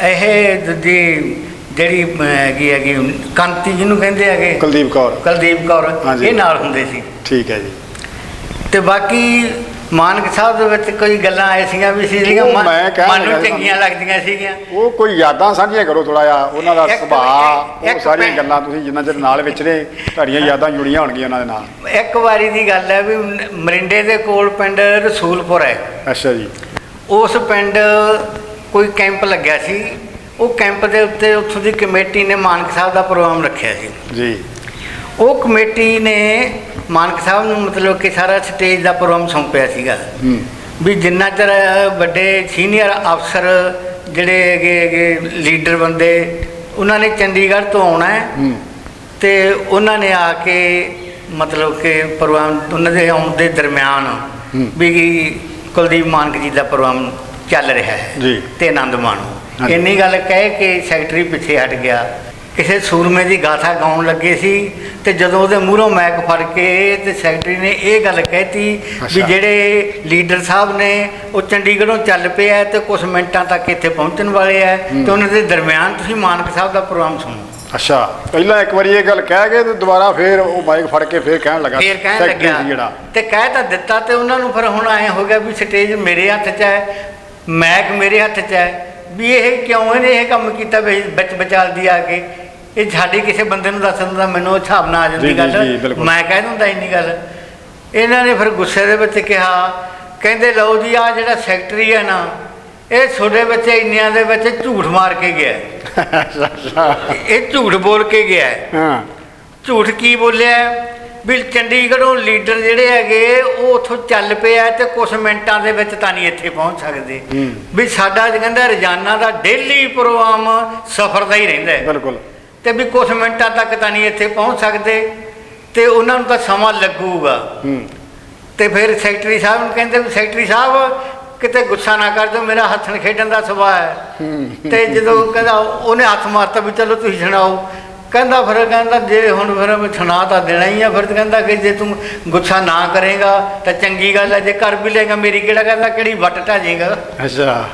ਇਹ ਦੂਜੀ ਜਿਹੜੀ ਹੈਗੀ ਹੈਗੀ ਕਾਂਤੀ ਜਿਹਨੂੰ ਕਹਿੰਦੇ ਹੈਗੇ। ਕੁਲਦੀਪ ਕੌਰ। ਕੁਲਦੀਪ ਕੌਰ। ਇਹ ਨਾਲ ਹੁੰਦੇ ਸੀ। ਠੀਕ ਹੈ ਜੀ। ਤੇ ਬਾਕੀ ਮਾਨਕ ਸਾਹਿਬ ਦੇ ਵਿੱਚ ਕੋਈ ਗੱਲਾਂ ਐਸੀਆਂ ਵੀ ਸੀ ਜਿਹੜੀਆਂ ਉਹ ਮਨ ਨੂੰ ਚੰਗੀਆਂ ਲੱਗਦੀਆਂ ਸੀਗੀਆਂ। ਉਹ ਕੋਈ ਯਾਦਾਂ ਸਾਂਝੀਆਂ ਕਰੋ ਥੋੜਾ ਜਿਹਾ ਉਹਨਾਂ ਦਾ ਸੁਭਾਅ ਉਹ ਸਾਰੀਆਂ ਗੱਲਾਂ ਤੁਸੀਂ ਜਿੰਨਾ ਚਿਰ ਨਾਲ ਵਿਚਰੇ ਤੁਹਾਡੀਆਂ ਯਾਦਾਂ ਜੁੜੀਆਂ ਹੋਣਗੀਆਂ ਉਹਨਾਂ ਦੇ ਨਾਲ। ਇੱਕ ਵਾਰੀ ਦੀ ਗੱਲ ਹੈ ਵੀ ਮਰਿੰਡੇ ਦੇ ਕੋਲ ਪਿੰਡ ਰਸੂਲਪੁਰ ਹੈ। ਅੱਛਾ ਜੀ। ਉਸ ਪਿੰਡ ਕੋਈ ਕੈਂਪ ਲੱਗਿਆ ਸੀ ਉਹ ਕੈਂਪ ਦੇ ਉੱਤੇ ਉੱਥੋਂ ਦੀ ਕਮੇਟੀ ਨੇ ਮਾਨਕ ਸਾਹਿਬ ਦਾ ਪ੍ਰੋਗਰਾਮ ਰੱਖਿਆ ਸੀ। ਜੀ। ਉਹ ਕਮੇਟੀ ਨੇ ਮਾਨਕ ਸਾਹਿਬ ਨੂੰ ਮਤਲਬ ਕਿ ਸਾਰਾ ਸਟੇਜ ਦਾ ਪ੍ਰੋਗਰਾਮ ਸੌਂਪਿਆ ਸੀਗਾ। ਹੂੰ। ਵੀ ਜਿੰਨਾ ਚਿਰ ਵੱਡੇ ਸੀਨੀਅਰ ਅਫਸਰ ਜਿਹੜੇ ਹੈਗੇ ਲੀਡਰ ਬੰਦੇ ਉਹਨਾਂ ਨੇ ਚੰਡੀਗੜ੍ਹ ਤੋਂ ਆਉਣਾ ਹੈ ਤੇ ਉਹਨਾਂ ਨੇ ਆ ਕੇ ਮਤਲਬ ਕਿ ਪ੍ਰੋਗਰਾਮ ਉਹਨਾਂ ਦੇ ਆਉਣ ਦੇ ਦਰਮਿਆਨ। ਵੀ ਕੁਲਦੀਪ ਮਾਨਕ ਜੀ ਦਾ ਪ੍ਰੋਗਰਾਮ ਚੱਲ ਰਿਹਾ ਹੈ ਜੀ। ਤੇ ਆਨੰਦ ਮਾਣੋ। ਇੰਨੀ ਗੱਲ ਕਹਿ ਕੇ ਸੈਕਟਰੀ ਪਿੱਛੇ ਹਟ ਗਿਆ ਕਿਸੇ ਸੂਰਮੇ ਦੀ ਗਾਥਾ ਗਾਉਣ ਲੱਗੇ ਸੀ ਤੇ ਜਦੋਂ ਉਹਦੇ ਮੂਹਰੋਂ ਮੈਕ ਫੜ ਕੇ ਤੇ ਸੈਕਟਰੀ ਨੇ ਇਹ ਗੱਲ ਕਹਿਤੀ ਵੀ। ਜਿਹੜੇ ਲੀਡਰ ਸਾਹਿਬ ਨੇ ਉਹ ਚੰਡੀਗੜ੍ਹੋਂ ਚੱਲ ਪਏ ਆ ਤੇ ਕੁਝ ਮਿੰਟਾਂ ਤੱਕ ਇੱਥੇ ਪਹੁੰਚਣ ਵਾਲੇ ਆ। ਤੇ ਉਹਨਾਂ ਦੇ ਦਰਮਿਆਨ ਤੁਸੀਂ ਮਾਨਕ ਸਾਹਿਬ ਦਾ ਪ੍ਰੋਗਰਾਮ ਸੁਣੋ ਅੱਛਾ ਪਹਿਲਾਂ ਇੱਕ ਵਾਰੀ ਇਹ ਗੱਲ ਕਹਿ ਕੇ ਤੇ ਦੁਬਾਰਾ ਫੇਰ ਉਹ ਮਾਈਕ ਫੜ ਕੇ ਫੇਰ ਕਹਿਣ ਲੱਗਾ ਫੇਰ ਕਹਿਣ ਜਿਹੜਾ ਤੇ ਕਹਿ ਤਾਂ ਦਿੱਤਾ ਤੇ ਉਹਨਾਂ ਨੂੰ ਫਿਰ ਹੁਣ ਐ ਹੋ ਗਿਆ ਵੀ ਸਟੇਜ ਮੇਰੇ ਹੱਥ 'ਚ ਹੈ ਮੈਕ ਮੇਰੇ ਹੱਥ 'ਚ ਹੈ ਵੀ ਇਹ ਕਿਉਂ ਇਹਨੇ ਇਹ ਕੰਮ ਕੀਤਾ ਵੀ ਵਿੱਚ ਵਿਚਾਲਦੀ ਆ ਕੇ? ਇਹ ਸਾਡੀ ਕਿਸੇ ਬੰਦੇ ਨੂੰ ਦੱਸ ਦਿੰਦਾ ਮੈਨੂੰ ਹਿਸਾਬ ਨਾ ਆ ਜਾਂਦੀ ਗੱਲ। ਮੈਂ ਕਹਿ ਦਿੰਦਾ ਇੰਨੀ ਗੱਲ। ਇਹਨਾਂ ਨੇ ਫਿਰ ਗੁੱਸੇ ਦੇ ਵਿੱਚ ਕਿਹਾ ਕਹਿੰਦੇ ਲਓ ਜੀ ਆ ਜਿਹੜਾ ਸੈਕਟਰੀ ਹੈ ਨਾ ਇਹ ਛੋਟੇ ਬੱਚੇ ਇੰਨਿਆਂ ਦੇ ਵਿੱਚ ਝੂਠ ਮਾਰ ਕੇ ਗਿਆ। ਇਹ ਝੂਠ ਬੋਲ ਕੇ ਗਿਆ। ਹਾਂ। ਝੂਠ ਕੀ ਬੋਲਿਆ? ਵੀ ਚੰਡੀਗੜ੍ਹੋਂ ਲੀਡਰ ਜਿਹੜੇ ਹੈਗੇ ਉਹ ਉੱਥੋਂ ਚੱਲ ਪਿਆ ਤੇ ਕੁਝ ਮਿੰਟਾਂ ਦੇ ਵਿੱਚ ਤਾਂ ਨਹੀਂ ਇੱਥੇ ਪਹੁੰਚ ਸਕਦੇ। ਵੀ ਸਾਡਾ ਕਹਿੰਦਾ ਰੋਜ਼ਾਨਾ ਦਾ ਡੇਲੀ ਪ੍ਰੋਗਰਾਮ ਸਫ਼ਰ ਦਾ ਹੀ ਰਹਿੰਦਾ ਹੈ। ਬਿਲਕੁਲ। ਤੇ ਵੀ ਕੁਝ ਮਿੰਟਾਂ ਤੱਕ ਤਾਂ ਨਹੀਂ ਇੱਥੇ ਪਹੁੰਚ ਸਕਦੇ ਤੇ ਉਹਨਾਂ ਨੂੰ ਤਾਂ ਸਮਾਂ ਲੱਗੂਗਾ। ਤੇ ਫਿਰ ਸੈਕਟਰੀ ਸਾਹਿਬ ਨੂੰ ਕਹਿੰਦੇ ਵੀ ਸੈਕਟਰੀ ਸਾਹਿਬ ਕਿਤੇ ਗੁੱਸਾ ਨਾ ਕਰ ਦਿਓ ਮੇਰਾ ਹੱਥਣ ਖੇਡਣ ਦਾ ਸੁਭਾਅ ਹੈ। ਤੇ ਜਦੋਂ ਕਹਿੰਦਾ ਉਹਨੇ ਹੱਥ ਮਾਰਤਾ ਵੀ ਚਲੋ ਤੁਸੀਂ ਸੁਣਾਓ। ਕਹਿੰਦਾ ਫਿਰ ਕਹਿੰਦਾ ਜੇ ਹੁਣ ਫਿਰ ਮੈਂ ਸੁਣਾ ਤਾਂ ਦੇਣਾ ਹੀ ਆ ਫਿਰ ਤਾਂ ਕਹਿੰਦਾ ਕਿ ਜੇ ਤੂੰ ਗੁੱਸਾ ਨਾ ਕਰੇਗਾ ਤਾਂ ਚੰਗੀ ਗੱਲ ਹੈ ਜੇ ਕਰ ਵੀ ਲੇਗਾ ਮੇਰੀ ਕਿਹੜਾ ਕਹਿੰਦਾ ਕਿਹੜੀ ਵੱਟ ਢਾ ਜਾਏਗਾ ਅੱਛਾ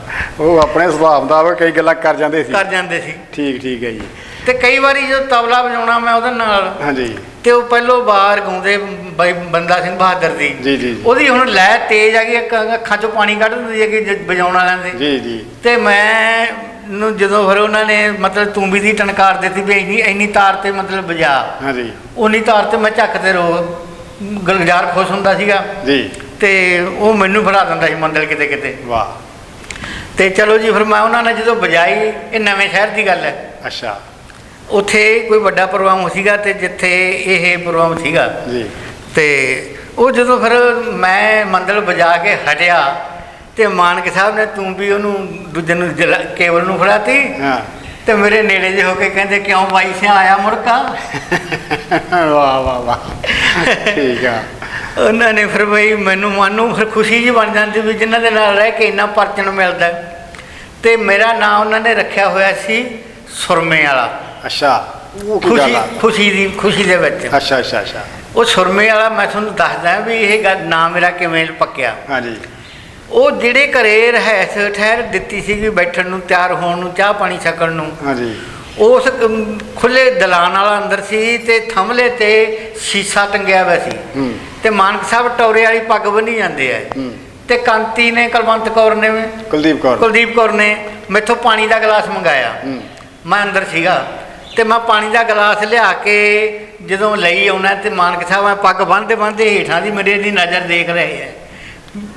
ਉਹ ਆਪਣੇ ਸੁਭਾਅ ਮੁਤਾਬਕ ਕਈ ਗੱਲਾਂ ਕਰ ਜਾਂਦੇ ਸੀ। ਕਰ ਜਾਂਦੇ ਸੀ। ਠੀਕ ਠੀਕ ਹੈ ਜੀ। ਤੇ ਕਈ ਵਾਰੀ ਜਦੋਂ ਤਬਲਾ ਵਜਾਉਣਾ ਮੈਂ ਉਹਦੇ ਨਾਲ ਹਾਂਜੀ। ਤੇ ਉਹ ਪਹਿਲੋਂ ਬਾਹਰ ਗਾਉਂਦੇ ਬਾਈ ਬੰਦਾ ਸਿੰਘ ਬਹਾਦਰ ਦੀ। ਜੀ ਜੀ ਉਹਦੀ ਹੁਣ ਲੈ ਤੇਜ਼ ਆ ਗਈ ਅੱਖਾਂ ਚੋਂ ਪਾਣੀ ਕੱਢ ਦਿੰਦੀ ਹੈ ਕਿ ਵਜਾਉਣ ਵਾਲਿਆਂ ਦੇ ਜੀ ਜੀ। ਤੇ ਮੈਂ ਨੂੰ ਜਦੋਂ ਫਿਰ ਉਹਨਾਂ ਨੇ ਮਤਲਬ ਤੂੰਬੀ ਦੀ ਟਨਕਾਰ ਦਿੱਤੀ ਵੀ ਇੰਨੀ ਇੰਨੀ ਤਾਰ ਤੇ ਮਤਲਬ ਵਜਾ। ਹਾਂਜੀ। ਉਨੀ ਤਾਰ ਤੇ ਮੈਂ ਝੱਕਦੇ ਰੋ ਗਲਜਾਰ ਖੁਸ਼ ਹੁੰਦਾ ਸੀਗਾ। ਜੀ। ਤੇ ਉਹ ਮੈਨੂੰ ਫੜਾ ਦਿੰਦਾ ਸੀ ਮੰਦਲ ਕਿਤੇ ਕਿਤੇ। ਵਾਹ। ਤੇ ਚਲੋ ਜੀ ਫਿਰ ਮੈਂ ਉਹਨਾਂ ਨੇ ਜਦੋਂ ਵਜਾਈ ਇਹ ਨਵੇਂ ਸ਼ਹਿਰ ਦੀ ਗੱਲ ਹੈ। ਅੱਛਾ। ਉੱਥੇ ਕੋਈ ਵੱਡਾ ਪ੍ਰੋਗਰਾਮ ਸੀਗਾ ਤੇ ਜਿੱਥੇ ਇਹ ਪ੍ਰੋਗਰਾਮ ਸੀਗਾ। ਜੀ। ਤੇ ਉਹ ਜਦੋਂ ਫਿਰ ਮੈਂ ਮੰਦਲ ਵਜਾ ਕੇ ਹਟਿਆ ਤੇ ਮਾਨਕ ਸਾਹਿਬ ਨੇ ਤੂੰ ਵੀ ਉਹਨੂੰ ਦੂਜੇ ਨੂੰ ਜਲਾ- ਕੇਵਲ ਨੂੰ ਫੜਾਤੀ। ਹਾਂ। ਤੇ ਮੇਰੇ ਨੇੜੇ ਜੇ ਹੋ ਕੇ ਕਹਿੰਦੇ ਕਿਉਂ ਬਾਈ ਸਿਆ ਆਇਆ ਮੁੜਕਾ? ਵਾਹ ਵਾਹ ਵਾਹ। ਠੀਕ ਆ। ਉਹਨਾਂ ਨੇ ਫਿਰ ਬਈ ਮੈਨੂੰ ਮਨ ਨੂੰ ਫਿਰ ਖੁਸ਼ੀ ਜੀ ਬਣ ਜਾਂਦੀ ਵੀ ਜਿਨ੍ਹਾਂ ਦੇ ਨਾਲ ਰਹਿ ਕੇ ਇੰਨਾ ਪਰਚਣ ਮਿਲਦਾ ਹੈ। ਤੇ ਮੇਰਾ ਨਾਮ ਉਹਨਾਂ ਨੇ ਰੱਖਿਆ ਹੋਇਆ ਸੀ ਸੁਰਮੇ ਵਾਲਾ। ਅੱਛਾ ਉਹ ਕੀ ਖੁਸ਼ੀ ਆ? ਖੁਸ਼ੀ ਦੀ ਖੁਸ਼ੀ ਦੇ ਵਿੱਚ। ਅੱਛਾ ਅੱਛਾ ਅੱਛਾ। ਉਹ ਸੁਰਮੇ ਵਾਲਾ ਮੈਂ ਤੁਹਾਨੂੰ ਦੱਸਦਾ ਵੀ ਇਹ ਗੱਲ ਨਾਮ ਮੇਰਾ ਕਿਵੇਂ ਪੱਕਿਆ। ਹਾਂਜੀ। ਉਹ ਜਿਹੜੇ ਘਰੇ ਰਹਿਸ ਠਹਿਰ ਦਿੱਤੀ ਸੀ ਵੀ ਬੈਠਣ ਨੂੰ ਤਿਆਰ ਹੋਣ ਨੂੰ ਚਾਹ ਪਾਣੀ ਛਕਣ ਨੂੰ ਹਾਂਜੀ। ਉਸ ਖੁੱਲੇ ਦਲਾਨ ਵਾਲਾ ਅੰਦਰ ਸੀ ਤੇ ਥੰਮਲੇ ਤੇ ਸੀਸਾ ਟੰਗਿਆ ਹੋਇਆ ਸੀ। ਤੇ ਮਾਨਕ ਸਾਹਿਬ ਟੌਰੇ ਵਾਲੀ ਪੱਗ ਬੰਨੀ ਜਾਂਦੇ ਆ। ਹੂੰ। ਤੇ ਕਾਂਤੀ ਨੇ ਕਲਵੰਤ ਕੌਰ ਨੇ ਕੁਲਦੀਪ ਕੌਰ। ਕੁਲਦੀਪ ਕੌਰ ਨੇ ਮੈਥੋਂ ਪਾਣੀ ਦਾ ਗਲਾਸ ਮੰਗਾਇਆ। ਮੈਂ ਅੰਦਰ ਸੀਗਾ ਤੇ ਮੈਂ ਪਾਣੀ ਦਾ ਗਲਾਸ ਲਿਆ ਕੇ ਜਦੋਂ ਲਈ ਆਉਣਾ ਤੇ ਮਾਨਕ ਸਾਹਿਬ ਮੈਂ ਪੱਗ ਬੰਨ੍ਹਦੇ ਬੰਨ੍ਹਦੇ ਹੇਠਾਂ ਦੀ ਮੇਰੇ ਦੀ ਨਜ਼ਰ ਦੇਖ ਰਹੇ ਹੈ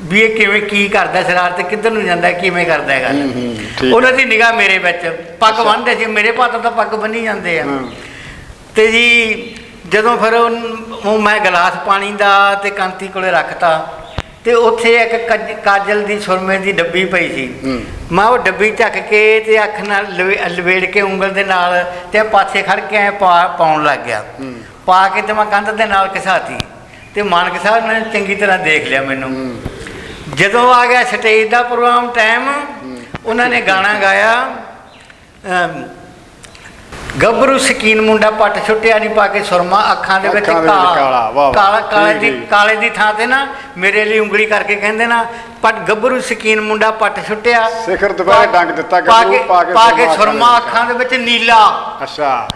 ਵੀ ਇਹ ਕਿਵੇਂ ਕੀ ਕਰਦਾ ਸ਼ਰਾਰਤ ਕਿੱਧਰ ਨੂੰ ਜਾਂਦਾ ਕਿਵੇਂ ਕਰਦਾ ਹੈਗਾ। ਹੂੰ, ਉਹਨਾਂ ਦੀ ਨਿਗਾਹ ਮੇਰੇ ਵਿੱਚ ਪੱਗ ਅੱਛਾ। ਬੰਨ੍ਹਦੇ ਸੀ ਮੇਰੇ ਪਾਤੋਂ ਤਾਂ ਪੱਗ ਬੰਨੀ ਜਾਂਦੇ ਆ। ਤੇ ਜੀ ਜਦੋਂ ਫਿਰ ਉਹ ਮੈਂ ਗਲਾਸ ਪਾਣੀ ਦਾ ਤੇ ਕਾਂਤੀ ਕੋਲੇ ਰੱਖਤਾ ਤੇ ਉੱਥੇ ਇੱਕ ਕੱਜ- ਕਾਜਲ ਦੀ ਸੁਰਮੇ ਦੀ ਡੱਬੀ ਪਈ ਸੀ। ਮੈਂ ਉਹ ਡੱਬੀ ਚੱਕ ਕੇ ਤੇ ਅੱਖ ਨਾਲ ਲਵੇ- ਲਵੇੜ ਕੇ ਉਂਗਲ ਦੇ ਨਾਲ ਤੇ ਪਾਸੇ ਖੜ ਕੇ ਐ ਪਾਉਣ ਲੱਗ ਗਿਆ। ਪਾ ਕੇ ਤੇ ਮੈਂ ਕੰਧ ਦੇ ਨਾਲ ਘਸਾਤੀ। ਤੇ ਮਾਨਕ ਸਾਹਿਬ ਨੇ ਚੰਗੀ ਤਰ੍ਹਾਂ ਦੇਖ ਲਿਆ ਮੈਨੂੰ। ਜਦੋਂ ਆ ਗਿਆ ਸਟੇਜ ਦਾ ਪ੍ਰੋਗਰਾਮ ਟਾਈਮ ਉਹਨਾਂ ਨੇ ਗਾਣਾ ਗਾਇਆ ਗੱਭਰੂ ਸਕੀਨ ਮੁੰਡਾ ਪੱਟ ਛੁੱਟਿਆ ਨਹੀਂ ਪਾ ਕੇ ਸੁਰਮਾ ਅੱਖਾਂ ਦੇ ਵਿੱਚ ਕਾਲਾ। ਕਾਲਾ ਕਾਲੇ ਦੀ। ਕਾਲੇ ਦੀ ਥਾਂ ਤੇ ਨਾ ਮੇਰੇ ਲਈ ਉਂਗਲੀ ਕਰਕੇ ਕਹਿੰਦੇ ਨਾ ਪੱਟ ਗੱਭਰੂ ਸਕੀਨ ਮੁੰਡਾ ਪੱਟ ਛੁੱਟਿਆ ਸਿਖਰ ਦੁਪਹਿਰੇ ਡੰਗ ਦਿੱਤਾ ਗੱਭਰੂ, ਪਾ ਕੇ ਪਾ ਕੇ ਸੁਰਮਾ ਅੱਖਾਂ ਦੇ ਵਿੱਚ। ਨੀਲਾ। ਅੱਛਾ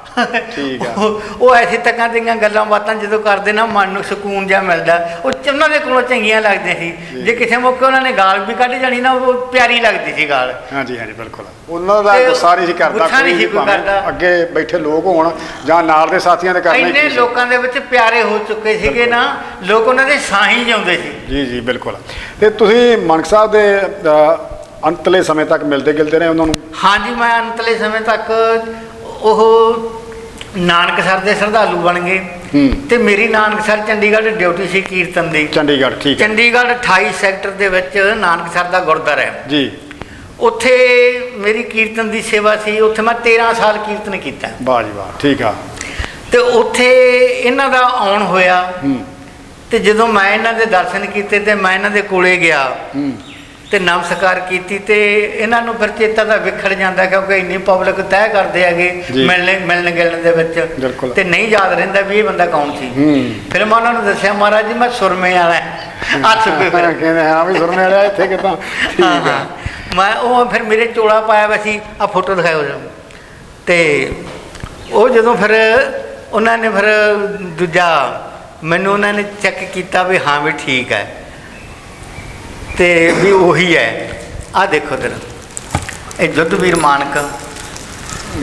ਠੀਕ ਆ। ਉਹ ਐਸੀ ਤੱਕਾਂ ਦੀਆਂ ਗੱਲਾਂ ਬਾਤਾਂ ਜਦੋਂ ਕਰਦੇ ਨਾ ਮਨ ਨੂੰ ਸਕੂਨ ਜਿਹਾ ਮਿਲਦਾ। ਉਹ ਉਹਨਾਂ ਦੇ ਕੋਲੋਂ ਚੰਗੀਆਂ ਲੱਗਦੀਆਂ ਸੀ। ਜੇ। ਕਿਸੇ ਮੌਕੇ ਉਹਨਾਂ ਨੇ ਗਾਲ ਵੀ ਕੱਢ ਜਾਣੀ ਨਾ ਉਹ ਪਿਆਰੀ ਲੱਗਦੀ ਸੀ ਗਾਲ। ਹਾਂਜੀ ਹਾਂਜੀ ਬਿਲਕੁਲ। ਉਹਨਾਂ ਦਾ ਗੁੱਸਾ ਨਹੀਂ ਸੀ ਕਰਦਾ ਕੋਈ। ਅੱਗੇ ਬੈਠੇ ਲੋਕ ਹੋਣ ਜਾਂ ਨਾਲ ਦੇ ਸਾਥੀਆਂ ਦੇ ਕਰਨਾ ਇੰਨੇ। ਲੋਕਾਂ ਦੇ ਵਿੱਚ ਪਿਆਰੇ ਹੋ ਚੁੱਕੇ ਸੀਗੇ ਨਾ ਲੋਕ ਉਹਨਾਂ ਦੇ ਸਾਹੀ ਜਿਉਂਦੇ ਸੀ। ਜੀ ਜੀ ਬਿਲਕੁਲ। ਤੇ ਤੁਸੀਂ ਮਾਨਕ ਸਾਹਿਬ ਦੇ ਅੰਤਲੇ ਸਮੇਂ ਤੱਕ ਮਿਲਦੇ ਗਿਲਦੇ ਰਹੇ ਉਹਨਾਂ ਨੂੰ? ਹਾਂਜੀ ਮੈਂ ਅੰਤਲੇ ਸਮੇਂ ਤੱਕ ਉਹ ਨਾਨਕਸਰ ਦੇ ਸ਼ਰਧਾਲੂ ਬਣ ਗਏ। ਤੇ ਮੇਰੀ ਨਾਨਕਸਰ ਚੰਡੀਗੜ੍ਹ ਡਿਊਟੀ ਸੀ ਕੀਰਤਨ ਦੀ। ਚੰਡੀਗੜ੍ਹ ਠੀਕ ਹੈ। ਚੰਡੀਗੜ੍ਹ 28 ਸੈਕਟਰ ਦੇ ਵਿੱਚ ਨਾਨਕਸਰ ਦਾ ਗੁਰਦੁਆਰਾ ਹੈ। ਜੀ। ਉੱਥੇ ਮੇਰੀ ਕੀਰਤਨ ਦੀ ਸੇਵਾ ਸੀ। ਉੱਥੇ ਮੈਂ 13 ਸਾਲ ਕੀਰਤਨ ਕੀਤਾ। ਵਾਹ ਜੀ ਵਾਹ ਠੀਕ ਆ। ਤੇ ਉੱਥੇ ਇਹਨਾਂ ਦਾ ਆਉਣ ਹੋਇਆ। ਹੂੰ। ਤੇ ਜਦੋਂ ਮੈਂ ਇਹਨਾਂ ਦੇ ਦਰਸ਼ਨ ਕੀਤੇ ਤੇ ਮੈਂ ਇਹਨਾਂ ਦੇ ਕੋਲੇ ਗਿਆ ਤੇ ਨਮਸਕਾਰ ਕੀਤੀ ਤੇ ਇਹਨਾਂ ਨੂੰ ਫਿਰ ਚੇਤਾ ਦਾ ਵਿਖੜ ਜਾਂਦਾ ਕਿਉਂਕਿ ਇੰਨੀ ਪਬਲਿਕ ਤੈਅ ਕਰਦੇ ਹੈਗੇ। ਮਿਲਣ ਮਿਲਣ ਗਿਲਣ ਦੇ ਵਿੱਚ। ਤੇ ਨਹੀਂ ਯਾਦ ਰਹਿੰਦਾ ਵੀ ਇਹ ਬੰਦਾ ਕੌਣ ਸੀ। ਫਿਰ ਮੈਂ ਉਹਨਾਂ ਨੂੰ ਦੱਸਿਆ ਮਹਾਰਾਜ ਜੀ ਮੈਂ ਸੁਰਮੇ ਵਾਲਾ ਹੱਥ ਪੇ ਫਿਰ ਕਹਿੰਦੇ ਹਾਂ ਵੀ ਸੁਣਨੇ ਵਾਲਿਆ ਇੱਥੇ ਕਿਦਾਂ? ਠੀਕ ਹਾਂ। ਮੈਂ ਉਹ ਫਿਰ ਮੇਰੇ ਚੋਲਾ ਪਾਇਆ ਵਾ ਸੀ ਆ ਫੋਟੋ ਦਿਖਾਇਓ ਤੇ ਉਹ ਜਦੋਂ ਫਿਰ ਉਹਨਾਂ ਨੇ ਫਿਰ ਦੂਜਾ ਮੈਨੂੰ ਉਹਨਾਂ ਨੇ ਚੈੱਕ ਕੀਤਾ ਵੀ ਹਾਂ ਵੀ ਠੀਕ ਹੈ। ਤੇ ਵੀ ਉਹੀ ਹੈ। ਆ ਦੇਖੋ ਤੇਰਾ ਇਹ ਜੁੱਧਵੀਰ ਮਾਨਕ।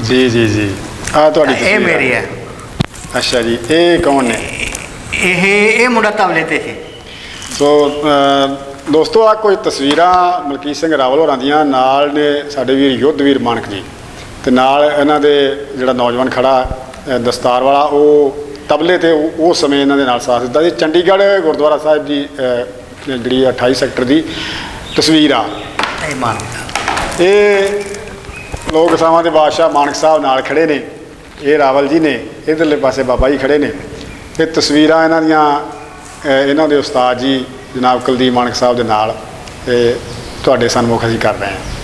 ਜੀ ਜੀ ਜੀ। ਆ ਤੁਹਾਡੀ ਇਹ। ਮੇਰੀ ਹੈ। ਅੱਛਾ ਜੀ ਇਹ ਕੌਣ ਨੇ? ਇਹ ਇਹ ਮੁੰਡਾ ਤਬਲੇ ਤੇ ਸੀ। ਸੋ ਦੋਸਤੋ ਆ ਕੋਈ ਤਸਵੀਰਾਂ ਮਲਕੀਤ ਸਿੰਘ ਰਾਵਲ ਹੋਰਾਂ ਦੀਆਂ। ਨਾਲ ਨੇ ਸਾਡੇ ਵੀਰ ਯੁੱਧਵੀਰ ਮਾਨਕ ਜੀ। ਤੇ ਨਾਲ ਇਹਨਾਂ ਦੇ ਜਿਹੜਾ ਨੌਜਵਾਨ ਖੜਾ ਦਸਤਾਰ ਵਾਲਾ ਉਹ ਤਬਲੇ ਤੇ ਉਹ ਸਮੇਂ ਇਹਨਾਂ ਦੇ ਨਾਲ ਸਾਥ ਦਿੱਤਾ ਜੀ। ਚੰਡੀਗੜ੍ਹ ਗੁਰਦੁਆਰਾ ਸਾਹਿਬ ਅ, ਜਿਹੜੀ 28 ਸੈਕਟਰ ਦੀ ਤਸਵੀਰ ਆ। ਇਹ ਮਾਨਕ ਇਹ ਲੋਕ ਸਭਾ ਦੇ ਬਾਦਸ਼ਾਹ ਮਾਨਕ ਸਾਹਿਬ ਨਾਲ ਖੜੇ ਨੇ। ਇਹ ਰਾਵਲ ਜੀ ਨੇ ਇਧਰਲੇ ਪਾਸੇ ਬਾਬਾ ਜੀ ਖੜੇ ਨੇ। ਇਹ ਤਸਵੀਰਾਂ ਇਹਨਾਂ ਦੀਆਂ ਇਹਨਾਂ ਦੇ ਉਸਤਾਦ ਜੀ ਜਨਾਬ ਕੁਲਦੀਪ ਮਾਨਕ ਸਾਹਿਬ ਦੇ ਨਾਲ ਇਹ ਤੁਹਾਡੇ ਸਨਮੁਖ ਅਸੀਂ ਕਰ ਰਹੇ ਹਾਂ।